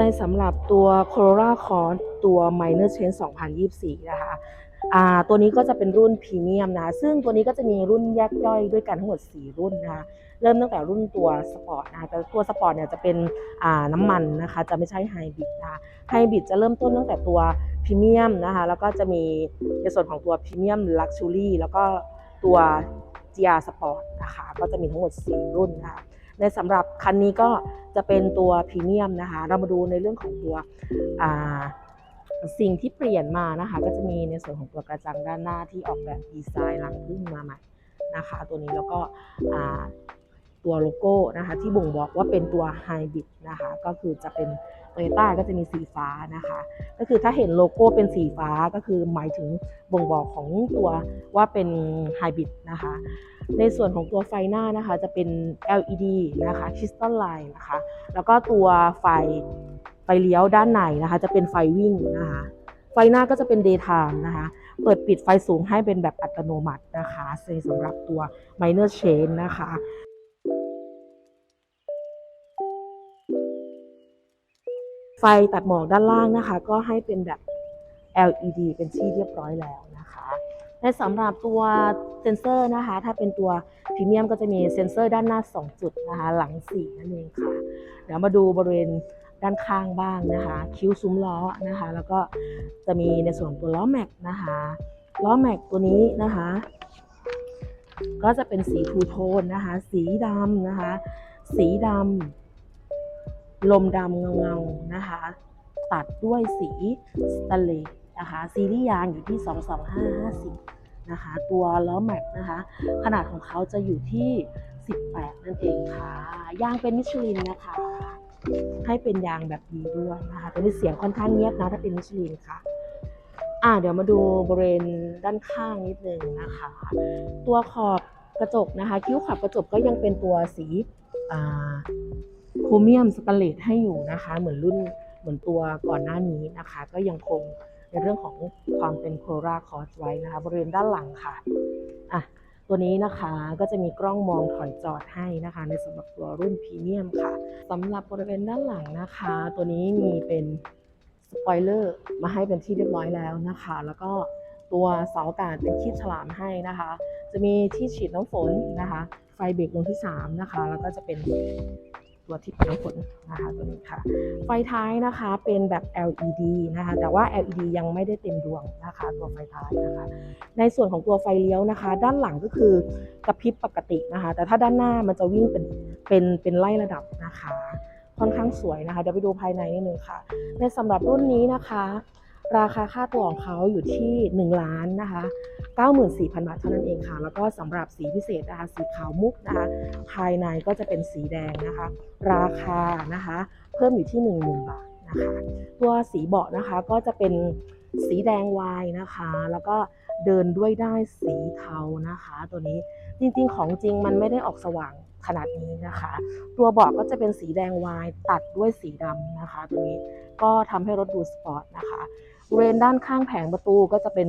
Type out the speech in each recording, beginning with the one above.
ในสำหรับตัว Corolla Cross ตัว Minor Change 2024 นะคะอ่าตัวนี้ก็จะเป็นรุ่นพรีเมียมนะ ซึ่งตัวนี้ก็จะมีรุ่นแยกย่อยด้วยกันทั้งหมด 4 รุ่นนะคะเริ่มตั้งแต่รุ่นตัวสปอร์ตนะคะแต่ตัวสปอร์ตเนี่ยจะเป็นอ่าน้ำมันนะคะ จะไม่ใช่ไฮบริดนะคะไฮบริดจะเริ่มต้นตั้งแต่ตัวพรีเมียมนะคะ แล้วก็จะมีในส่วนของตัวพรีเมียมลักชูรี่แล้วก็ตัว GR Sport นะคะ ก็จะมีทั้งหมด 4 รุ่นนะคะ ในสำหรับคันนี้ก็จะเป็นตัวพรีเมียมนะคะ เรามาดูในเรื่องของตัวสิ่งที่เปลี่ยนมานะคะ ก็จะมีในส่วนของตัวกระจังด้านหน้าที่ออกแบบดีไซน์รังพึ่งมาใหม่นะคะ ตัวนี้แล้วก็ ตัวโลโก้นะคะที่บ่งบอกว่าเป็นตัวไฮบริดนะคะก็คือจะเป็นโตโยต้าก็จะมีสีฟ้านะคะ ก็คือถ้าเห็นโลโก้เป็นสีฟ้าก็คือหมายถึงบ่งบอกของตัวว่าเป็นไฮบริดนะคะ ในส่วนของตัวไฟหน้านะคะจะเป็น LED นะคะ Crystal Line นะคะ แล้วก็ตัวไฟไฟเลี้ยวด้านในนะคะ จะเป็นไฟวิ่งนะคะ ไฟหน้าก็จะเป็น daytime นะคะ เปิดปิดไฟสูงให้เป็นแบบอัตโนมัตินะคะสำหรับตัว minor change นะคะ ไฟตัดหมอกด้านล่างนะคะ ก็ให้เป็นแบบ LED เป็นที่เรียบร้อยแล้วนะคะในสำหรับตัวเซนเซอร์นะคะ ถ้าเป็นตัวพรีเมียมก็จะมีเซนเซอร์ด้านหน้า 2 จุดนะคะ หลัง4นั่นเองค่ะ เดี๋ยวมาดูบริเวณด้านข้างบ้างนะคะ คิ้วซุ้มล้อนะคะ แล้วก็จะมีในส่วนตัวล้อแม็กนะคะ ล้อแม็กตัวนี้นะคะ ก็จะเป็นสีทูโทนนะคะ สีดำนะคะ สีดำ ลมดำเงาเงาๆนะคะ ตัดด้วยสีสแตเลสนะคะซีรีส์ยางอยู่ที่ 22550 นะคะ ตัวล้อแม็กนะคะ ขนาดของเขาจะอยู่ที่ 18 นั่นเองค่ะ ยางเป็นมิชลินนะคะ ให้เป็นยางแบบดีด้วยนะคะแต่ในเสียงค่อนข้างเงียบนะถ้าเป็นมิชลินค่ะอ่าเดี๋ยวมาดูบริเวณด้านข้างนิดนึงนะคะ ตัวขอบกระจกนะคะ คิ้วขอบกระจกก็ยังเป็นตัวสีอ่า โครเมียมสแตนเลสให้อยู่นะคะ เหมือนรุ่นเหมือนตัวก่อนหน้านี้นะคะ ก็ยังคงในเรื่องของความเป็นโคราคอสไว้นะคะ บริเวณด้านหลังค่ะอะ ตัวนี้นะคะก็จะมีกล้องมองถอยจอดให้นะคะ ในสำหรับตัวรุ่นพรีเมียมค่ะสำหรับบริเวณด้านหลังนะคะ ตัวนี้มีเป็นสปอยเลอร์มาให้เป็นที่เรียบร้อยแล้วนะคะ แล้วก็ตัวเสาอากาศเป็นคีบฉลามให้นะคะ จะมีที่ฉีดน้ำฝนนะคะ ไฟเบรกดวงที่ 3 นะคะ แล้วก็จะเป็น ตัวที่ปัดน้ำฝนนะคะตัวนี้ค่ะ ไฟท้ายนะคะเป็นแบบ LED นะคะ แต่ว่า LED ยังไม่ได้เต็มดวงนะคะ ตัวไฟท้ายนะคะ ในส่วนของตัวไฟเลี้ยวนะคะ ด้านหลังก็คือกระพริบปกตินะคะ แต่ถ้าด้านหน้ามันจะวิ่งเป็นเป็นเป็นไล่ระดับนะคะ ค่อนข้างสวยนะคะเดี๋ยวไปดูภายในนิดนึงค่ะ ในสำหรับรุ่นนี้นะคะ ราคาค่าตัวของเขาอยู่ที่ 1 ล้านนะคะ94,000 บาทเท่านั้นเองค่ะ แล้วก็สำหรับสีพิเศษนะคะสีขาวมุกนะคะ ภายในก็จะเป็นสีแดงนะคะ ราคานะคะ เพิ่มอยู่ที่ 10,000 บาทนะคะ ตัวสีเบาะนะคะก็จะเป็นสีแดงวายนะคะ แล้วก็เดินด้วยได้สีเทานะคะ ตัวนี้จริงๆ ของจริงมันไม่ได้ออกสว่างขนาดนี้นะคะ ตัวเบาะก็จะเป็นสีแดงวายตัดด้วยสีดำนะคะ ตัวนี้ก็ทำให้รถดูสปอร์ตนะคะ บริเวณด้านข้างแผงประตูก็จะเป็น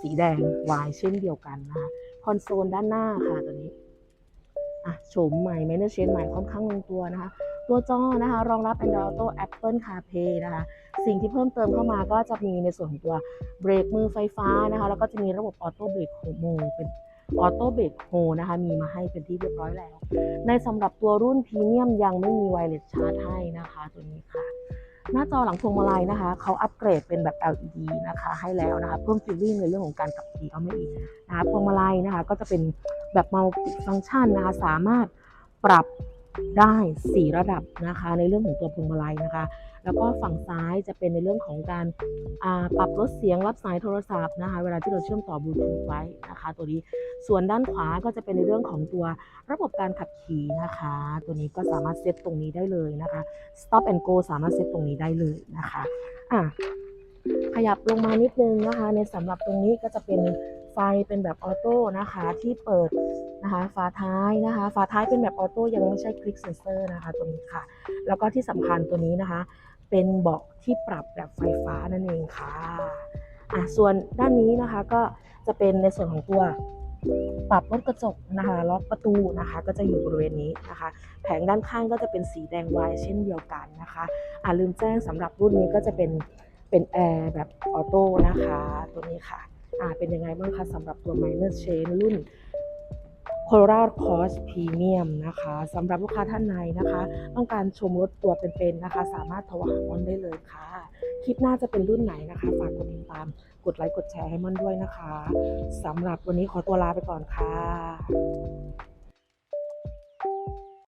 สีแดงวายเช่นเดียวกันนะคะคอนโซลด้านหน้าค่ะตัวนี้อะโฉมใหม่ m a n เชนใหม่ค่อนข้างลงตัวนะคะ ตัวจอนะคะ รองรับ Android Auto Apple CarPlay นะคะ สิ่งที่เพิ่มเติมเข้ามาก็จะมีในส่วนของตัวเบรกมือไฟฟ้านะคะ แล้วก็จะมีระบบออโต้เบรกโฮโมเป็นออโต้เบรกโฮนะคะ มีมาให้เป็นที่เรียบร้อยแล้ว ในสำหรับตัวรุ่นพรีเมียมยังไม่มีไวเลสชาร์จให้นะคะ ตัวนี้ค่ะ หน้าจอหลังพวงมาลัยนะคะเขาอัปเกรดเป็นแบบ LED นะคะ ให้แล้วนะคะ เพิ่มฟีลลิ่งในเรื่องของการขับขี่เข้ามาอีกนะคะพวงมาลัยนะคะ ก็จะเป็นแบบมัลติฟังก์ชันนะคะ สามารถปรับได้ 4 ระดับนะคะ ในเรื่องของตัวพวงมาลัยนะคะ แล้วก็ฝั่งซ้ายจะเป็นในเรื่องของการปรับลดเสียงรับสายโทรศัพท์นะคะ เวลาที่เราเชื่อมต่อบลูทูธไว้นะคะ ตัวนี้ส่วนด้านขวาก็จะเป็นในเรื่องของตัวระบบการขับขี่นะคะ ตัวนี้ก็สามารถเซตตรงนี้ได้เลยนะคะ stop and go สามารถเซตตรงนี้ได้เลยนะคะอะขยับลงมานิดนึงนะคะ ในสำหรับตรงนี้ก็จะเป็นไฟเป็นแบบออโต้นะคะที่เปิดนะคะฝาท้ายนะคะฝาท้ายเป็นแบบออโต้ยังไม่ใช่คลิกเซนเซอร์นะคะตัวนี้ค่ะ แล้วก็ที่สำคัญตัวนี้นะคะ เป็นเบาะที่ปรับแบบไฟฟ้านั่นเองค่ะอะส่วนด้านนี้นะคะก็จะเป็นในส่วนของตัวปรับลดกระจกนะคะล็อกประตูนะคะ ก็จะอยู่บริเวณนี้นะคะ แผงด้านข้างก็จะเป็นสีแดงวน์เช่นเดียวกันนะคะอ่าลืมแจ้งสำหรับรุ่นนี้ก็จะเป็นเป็นแอร์แบบออโต้นะคะ ตัวนี้ค่ะอ่าเป็นยังไงบ้างคะสำหรับตัว Minor Chain รุ่น Corolla Cross Premium นะคะสำหรับลูกค้าท่านในนะคะ ต้องการชมรถตัวเป็นๆนะคะ สามารถโทรหาม่อนได้เลยค่ะ คลิปหน้าจะเป็นรุ่นไหนนะคะ ฝากกดติดตาม กดไลค์กดแชร์ให้ม่อนด้วยนะคะสำหรับวันนี้ขอตัวลาไปก่อนค่ะ